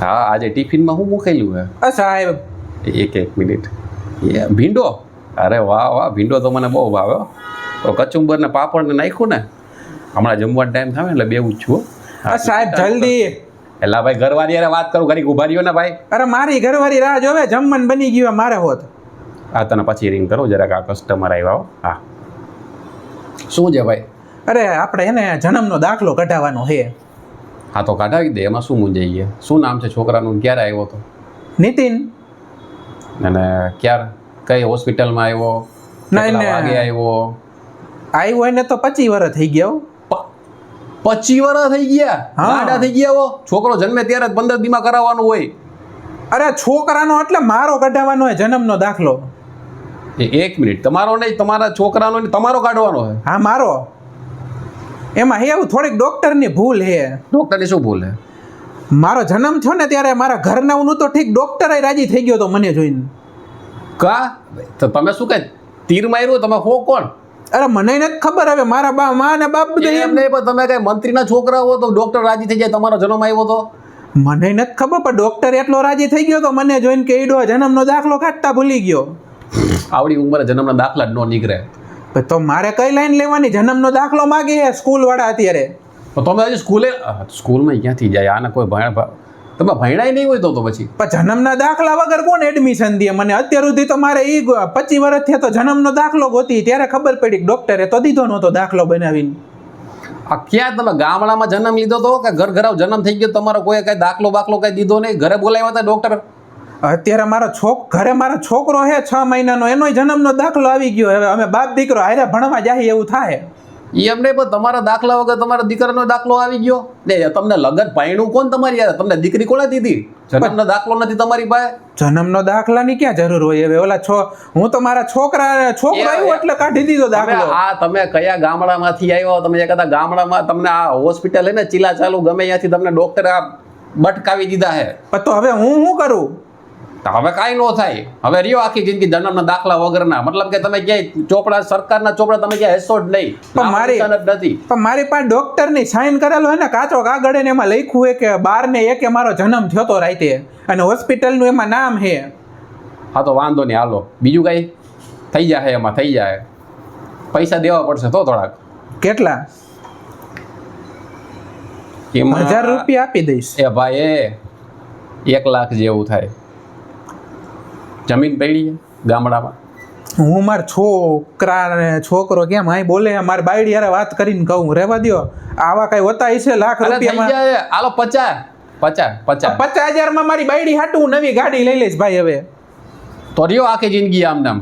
હા આજે ટિફિનમાં હું મૂકેલું હે. અ સાહેબ. એક એક મિનિટ. એ ભીંડો? અરે વાહ વાહ ભીંડો તો મને બહુ ભાવ્યો તો કચુંબર ને પાપડ ને નાખ્યું ને હમણાં જમવાનો ટાઈમ થાય એટલે બેવું જ છું. અ સાહેબ જલ્દી. એલા ભાઈ ઘરવાળી હારે વાત કરું ઘડીક ઊભા રહ્યો ને ભાઈ. અરે મારી ઘરવાળી રાહ જોવે જમવાનું બની ગયું મારે હોત. આ તને પછી રિંગ કરું જરાક આ કસ્ટમર આવ્યા હો. હા. શું છે ભાઈ? અરે આપણે એને જન્મનો દાખલો કઢાવવાનો છે. હા તો કાઢાવી દે એમાં શું મૂંઝાઈએ શું નામ છે છોકરાનું? ક્યારે આવ્યો હતો નીતિન. અને ક્યારે? કઈ હોસ્પિટલમાં આવ્યો? નહીં વાગે આવ્યો? આવ્યો એને તો પચીસ વર્ષ થઈ ગયા હો. પચી વર્ષ થઈ ગયા. ગાડા થઈ ગયા છોકરો જન્મે ત્યારે જ પંદર દીમાં કરાવવાનું હોય. અરે છોકરાનો એટલે મારો કઢાવવાનો હોય જન્મનો દાખલો. એ એક મિનિટ. તમારો નહીં તમારા છોકરાનો તમારો કાઢવાનો હોય. હા મારો. એમાં હે એવું થોડીક ડોક્ટરની ભૂલ હે. ડૉક્ટરની શું ભૂલ હે? મારો જન્મ થયો ને ત્યારે મારા ઘરનાનું તો ઠીક ડોક્ટર રાજી થઈ ગયો તો મને જોઈને. કા? તો તમે શું કહે તીર માર્યું તમે હો કોણ? અરે મને નથી ખબર હવે મારા બા મા ને બાપ બધા એમ નહીં પણ તમે કઈ મંત્રીના છોકરા હો તો ડોક્ટર રાજી થઈ જાય તમારો જન્મ આવ્યો તો? મને નથી ખબર પણ ડોક્ટર એટલો રાજી થઈ ગયો તો મને જોઈને કે ઈડો જન્મનો દાખલો કાઢતા ભૂલી ગયો. આવડી ઉંમરે જન્મના દાખલા જ ન નીકળે. તો મારે કઈ લાઈન લેવાની? જન્મનો દાખલો માગી હે સ્કૂલ વાળા અત્યારે. તો તમે હજી સ્કૂલે સ્કૂલમાં ક્યાંથી જાય? આને કોઈ ભણ તમે ભણ્યા નહીં હોય તો તો પછી. પણ જન્મના દાખલા વગર કોણ એડમિશન દે? મને અત્યાર સુધી તો મારે એ પચીસ વર્ષ થયા તો જન્મનો દાખલો ગોતી. ત્યારે ખબર પડી કે ડોક્ટરે તો દીધો નહોતો દાખલો બનાવીને. આ ક્યાં તમે ગામડામાં જન્મ લીધો તો? કે ઘર ઘરાવ જન્મ થઈ ગયો તમારો કોઈ કઈ દાખલો બાખલો કઈ દીધો નહીં? ઘરે બોલાવ્યા હતા ડોક્ટર અત્યારે મારો છોક ઘરે મારો છોકરો હે છ મહિનાનો એનોય જન્મનો દાખલો આવી ગયો. હવે અમે બાપ દીકરો હારે ભણવા જાય એવું થાય. એમ નહીં પણ તમારા દાખલા વગર તમારા દીકરાનો દાખલો આવી ગયો. ને તમને લગન પાયણું કોણ તમારી યાર તમને દીકરી કોણે દીધી? જન્મનો દાખલો નથી તમારી પાસે? જન્મનો દાખલાની ક્યાં જરૂર હોય? હવે ઓલા છો હું તો મારા છોકરા છોકરો આવ્યો એટલે કાઢી દીધો દાખલો. આ તમે કયા ગામડામાંથી આવ્યો તમે કદા ગામડામાં તમને આ હોસ્પિટલ હે ને ચીલા ચાલુ ગમે ત્યાંથી તમને ડોક્ટર આ બટકાવી દીધા હે. તો હવે હું શું કરું? તો હવે કાંઈ ન થાય. હવે રહ્યો આખી જિંદગી જન્મના દાખલા વગરના. મતલબ કે તમે ક્યાંય ચોપડા સરકારના ચોપડા તમે ક્યાંય હેસો જ નહીં. પણ મારી- નથી. પણ મારી પાસે ડોક્ટરની સાઇન કરેલો હોય ને કાચો કાગળ ને એમાં લખ્યું હોય કે બાર ને એકે મારો જન્મ થયો તો રાતે. અને હોસ્પિટલનું એમાં નામ છે. હા તો વાંધો નહીં હાલો. બીજું કાંઈ? થઈ જાય એમાં થઈ જાય પૈસા દેવા પડશે તો થોડાક. કેટલા? હજાર રૂપિયા આપી દઈશ. એ ભાઈ એ એક લાખ જેવું થાય. જમીન પડી છે ગામડામાં? હું માર છોકરા ને છોકરો કેમ? અહીં બોલે મારી બાયડી યાર વાત કરીને કહું. રહેવા દ્યો. આવા કઈ હોતા છે લાખ રૂપિયામાં? હાલો પચાસ. પચાસ પચાસ. પચાસ હજારમાં મારી બાયડી હાટું નવી ગાડી લઈ લઈશ ભાઈ હવે. તો રહ્યો આખી જિંદગી આમ નામ.